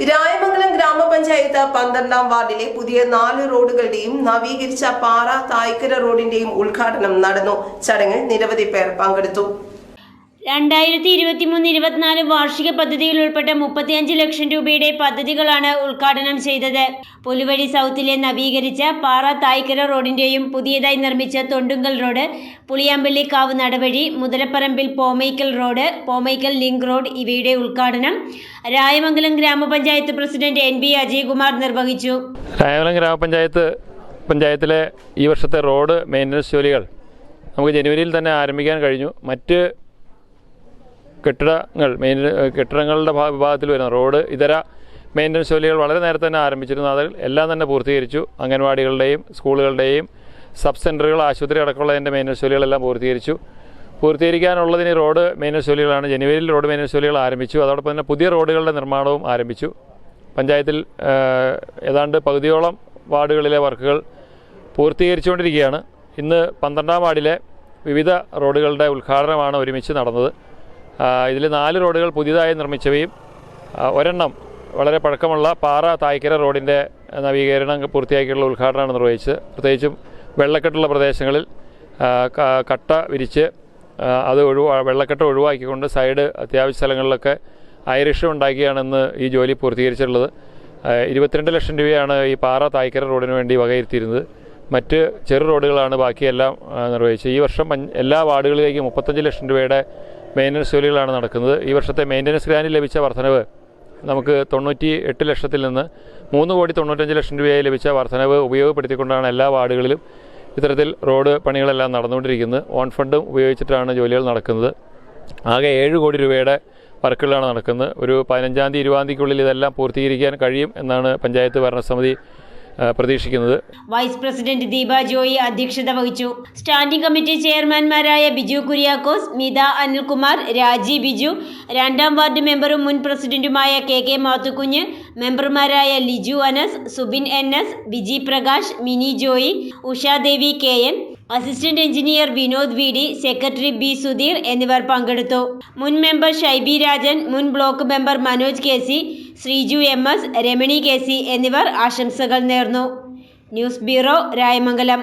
രായമംഗലം ഗ്രാമപഞ്ചായത്ത് പന്ത്രണ്ടാം വാർഡിലെ പുതിയ നാല് റോഡുകളുടെയും നവീകരിച്ച പാറ തായ്ക്കര റോഡിന്റെയും ഉദ്ഘാടനം നടന്നു. ചടങ്ങിൽ നിരവധി പേർ പങ്കെടുത്തു. രണ്ടായിരത്തി ഇരുപത്തി മൂന്ന് ഇരുപത്തിനാല് വാർഷിക പദ്ധതിയിൽ ഉൾപ്പെട്ട മുപ്പത്തിയഞ്ച് ലക്ഷം രൂപയുടെ പദ്ധതികളാണ് ഉദ്ഘാടനം ചെയ്തത്. പുലുവഴി സൗത്തിലെ നവീകരിച്ച പാറ തായ്ക്കര റോഡിന്റെയും പുതിയതായി നിർമ്മിച്ച തൊണ്ടുങ്കൽ റോഡ് പുളിയാമ്പള്ളി കാവ് നടവഴി മുതലപ്പറമ്പിൽ Pomaikkal road Pomaikkal link road ഇവയുടെ ഉദ്ഘാടനം രായമംഗലം ഗ്രാമപഞ്ചായത്ത് പ്രസിഡന്റ് എൻ ബി അജയ്കുമാർ നിർവഹിച്ചു. രായമംഗലം ഗ്രാമപഞ്ചായത്ത് പഞ്ചായത്തിലെ ഈ വർഷത്തെ റോഡ് മെയിന്റനൻസ് ജോലികൾ നമുക്ക് ജനുവരിയിൽ തന്നെ ആരംഭിക്കാൻ കഴിഞ്ഞു. മറ്റ് കെട്ടിടങ്ങൾ മെയിൻ കെട്ടിടങ്ങളുടെ വിഭാഗത്തിൽ വരുന്ന റോഡ് ഇതര മെയിന്റനൻസ് ജോലികൾ വളരെ നേരത്തെ തന്നെ ആരംഭിച്ചിരുന്നു. അതിൽ എല്ലാം തന്നെ പൂർത്തീകരിച്ചു. അംഗൻവാടികളുടെയും സ്കൂളുകളുടെയും സബ് സെന്ററുകൾ ആശുപത്രി അടക്കമുള്ളതിന്റെ മെയിന്റനൻസ് ജോലികളെല്ലാം പൂർത്തീകരിച്ചു. പൂർത്തീകരിക്കാനുള്ളതിന് റോഡ് മെയിന്റനൻസ് ജോലികളാണ്. ജനുവരിയിൽ റോഡ് മെയിന്റനൻസ് ജോലികൾ ആരംഭിച്ചു. അതോടൊപ്പം തന്നെ പുതിയ റോഡുകളുടെ നിർമ്മാണവും ആരംഭിച്ചു. പഞ്ചായത്തിൽ ഏതാണ്ട് പകുതിയോളം വാർഡുകളിലെ വർക്കുകൾ പൂർത്തീകരിച്ചുകൊണ്ടിരിക്കുകയാണ്. ഇന്ന് പന്ത്രണ്ടാം വാർഡിലെ വിവിധ റോഡുകളുടെ ഉദ്ഘാടനമാണ് ഒരുമിച്ച് നടന്നത്. ഇതിൽ നാല് റോഡുകൾ പുതിയതായി നിർമ്മിച്ചവയും ഒരെണ്ണം വളരെ പഴക്കമുള്ള പാറ തായ്ക്കര റോഡിന്റെ നവീകരണം പൂർത്തിയാക്കിയുള്ള ഉദ്ഘാടനമാണ് നിർവഹിച്ചത്. പ്രത്യേകിച്ചും വെള്ളക്കെട്ടുള്ള പ്രദേശങ്ങളിൽ കട്ട വിരിച്ച് അത് ഒഴിവാ വെള്ളക്കെട്ട് ഒഴിവാക്കിക്കൊണ്ട് സൈഡ് അത്യാവശ്യ സ്ഥലങ്ങളിലൊക്കെ ഐറിഷ് ഉണ്ടാക്കിയാണെന്ന് ഈ ജോലി പൂർത്തീകരിച്ചിട്ടുള്ളത്. ഇരുപത്തിരണ്ട് ലക്ഷം രൂപയാണ് ഈ പാറ തായ്ക്കര റോഡിന് വേണ്ടി വകയിരുത്തിയിരുന്നത്. മറ്റ് ചെറു റോഡുകളാണ് ബാക്കിയെല്ലാം നിർവഹിച്ചത്. ഈ വർഷം എല്ലാ വാർഡുകളിലേക്കും മുപ്പത്തഞ്ച് ലക്ഷം രൂപയുടെ മെയിന്റനൻസ് ജോലികളാണ് നടക്കുന്നത്. ഈ വർഷത്തെ മെയിന്റനൻസ് ഗ്രാൻഡിൽ ലഭിച്ച വർധനവ് നമുക്ക് തൊണ്ണൂറ്റി എട്ട് ലക്ഷത്തിൽ നിന്ന് മൂന്ന് കോടി തൊണ്ണൂറ്റഞ്ച് ലക്ഷം രൂപയായി ലഭിച്ച വർധനവ് ഉപയോഗപ്പെടുത്തിക്കൊണ്ടാണ് എല്ലാ വാർഡുകളിലും ഇത്തരത്തിൽ റോഡ് പണികളെല്ലാം നടന്നുകൊണ്ടിരിക്കുന്നത്. ഓൺ ഫണ്ടും ഉപയോഗിച്ചിട്ടാണ് ജോലികൾ നടക്കുന്നത്. ആകെ ഏഴ് കോടി രൂപയുടെ വർക്കുകളാണ് നടക്കുന്നത്. ഒരു പതിനഞ്ചാം തീയതി ഇരുപതാം തീയതിക്കുള്ളിൽ ഇതെല്ലാം പൂർത്തീകരിക്കാൻ കഴിയും എന്നാണ് പഞ്ചായത്ത് ഭരണസമിതി പ്രതീക്ഷിക്കുന്നത്. വൈസ് പ്രസിഡന്റ് ദീപ ജോയി അധ്യക്ഷത വഹിച്ചു. സ്റ്റാൻഡിംഗ് കമ്മിറ്റി ചെയർമാൻമാരായ ബിജു കുര്യാക്കോസ് മിത അനിൽകുമാർ രാജി ബിജു രണ്ടാം വാർഡ് മെമ്പറും മുൻ പ്രസിഡന്റുമായ കെ കെ മാത്തുക്കുഞ്ഞ് മെമ്പർമാരായ Liju Anas Subin N S Biji Prakash Mini Joy Ushadevi K N assistant engineer Vinod V D secretary B Sudheer എന്നിവർ പങ്കെടുത്തു. മുൻ മെമ്പർ ഷൈബി രാജൻ മുൻ block member Manoj K C Sreeju M S Ramani K C എന്നിവർ ആശംസകൾ നേർന്നു. News bureau Rayamangalam.